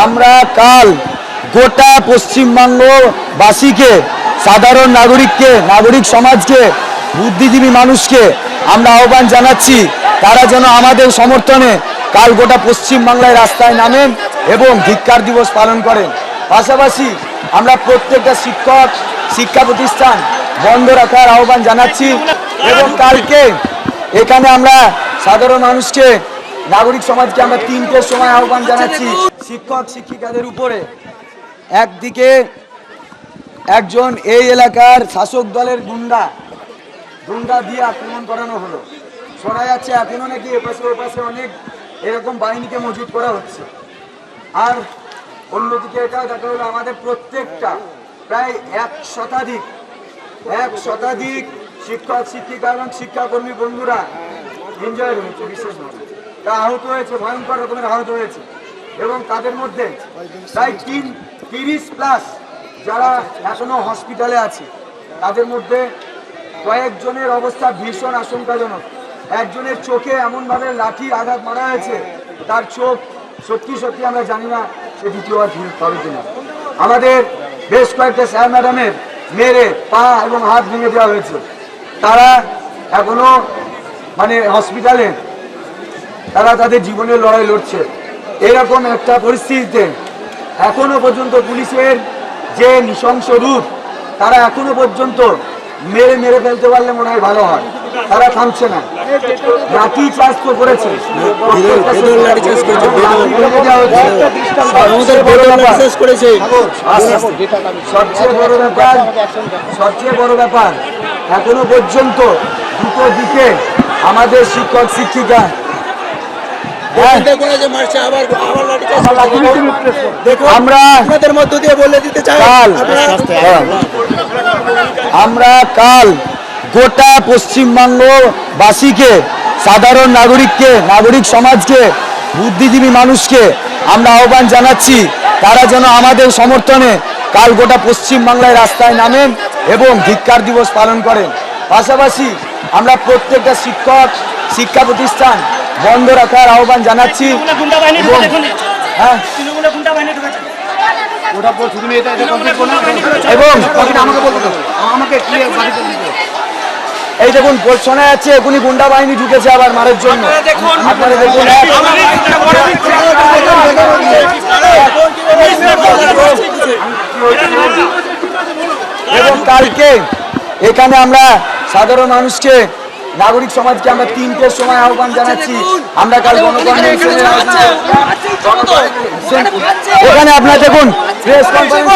আমরা কাল গোটা পশ্চিমবঙ্গবাসীকে, সাধারণ নাগরিককে, নাগরিক সমাজকে, বুদ্ধিজীবী মানুষকে আমরা আহ্বান জানাচ্ছি, তারা যেন আমাদের সমর্থনে কাল গোটা পশ্চিমবাংলায় রাস্তায় নামেন এবং ধিক্কার দিবস পালন করেন। পাশাপাশি আমরা প্রত্যেকটা শিক্ষক, শিক্ষা প্রতিষ্ঠান বন্ধ রাখার আহ্বান জানাচ্ছি এবং কালকে এখানে আমরা সাধারণ মানুষকে নাগরিক সমাজকে আমরা তিনটের সময় আহ্বান জানাচ্ছি। শিক্ষক শিক্ষিকাদের উপরে। একদিকে একজন এই এলাকার শাসক দলের গুন্ডা। গুন্ডা দিয়ে আক্রমণ করানো হলো। শোনা যাচ্ছে এখনও নাকি এপাশে ওপাশে অনেক এরকম বাহিনীকে মজুত করা হচ্ছে। আর অন্যদিকে এটা দেখা হলো আমাদের প্রত্যেকটা প্রায় এক শতাধিক এক শতাধিক শিক্ষক শিক্ষিকা এবং শিক্ষাকর্মী বন্ধুরা এনজয় হয়েছে বিশেষভাবে। তা আহত হয়েছে, ভয়ঙ্কর রকমের আহত হয়েছে। এবং তাদের মধ্যে প্রায় তিন, তিরিশ প্লাস যারা এখনও হসপিটালে আছে, তাদের মধ্যে কয়েকজনের অবস্থা ভীষণ আশঙ্কাজনক। একজনের চোখে এমনভাবে লাঠি আঘাত মারা হয়েছে, তার চোখ সত্যি সত্যি আমরা জানি না সে দ্বিতীয়বার ফিরে পাবে কিনা। আমাদের বেশ কয়েকটা স্যার ম্যাডামের মেরে পা এবং হাত ভেঙে দেওয়া হয়েছে। তারা এখনও মানে হসপিটালে তারা তাদের জীবনের লড়াই লড়ছে। এরকম একটা পরিস্থিতিতে এখনও পর্যন্ত পুলিশের যে নৃশংস রূপ তারা এখনও পর্যন্ত মেরে মেরে ফেলতে পারলে মনে হয় ভালো হয়। তারা থামছে না। লাঠি চার্জ তো করেছে। সবচেয়ে বড় ব্যাপার সবচেয়ে বড় ব্যাপার এখনও পর্যন্ত দুটো দিকে আমাদের শিক্ষক শিক্ষিকা আমরা আপনাদের মধ্য দিয়ে বলে দিতে চাই। হ্যাঁ। আমরা কাল গোটা পশ্চিমবঙ্গবাসীকে সাধারণ নাগরিককে নাগরিক সমাজকে বুদ্ধিজীবী মানুষকে আমরা আহ্বান জানাচ্ছি তারা যেন আমাদের সমর্থনে কাল গোটা পশ্চিমবাংলায় রাস্তায় নামেন এবং ধিক্কার দিবস পালন করেন। পাশাপাশি আমরা প্রত্যেকটা শিক্ষক শিক্ষা প্রতিষ্ঠান বন্ধ রাখার আহ্বান জানাচ্ছি এবং- হ্যাঁ। এই দেখুন শোনা যাচ্ছে এখনই গুন্ডা বাহিনী ঢুকেছে আবার মারের জন্য আপনারা দেখুন এবং কালকে এখানে আমরা সাধারণ মানুষকে নাগরিক সমাজকে আমরা তিনটের সময় আহ্বান জানাচ্ছি। আমরা কাল গণকনভেনশনের এখানে আপনার দেখুন প্রেস কনফারেন্স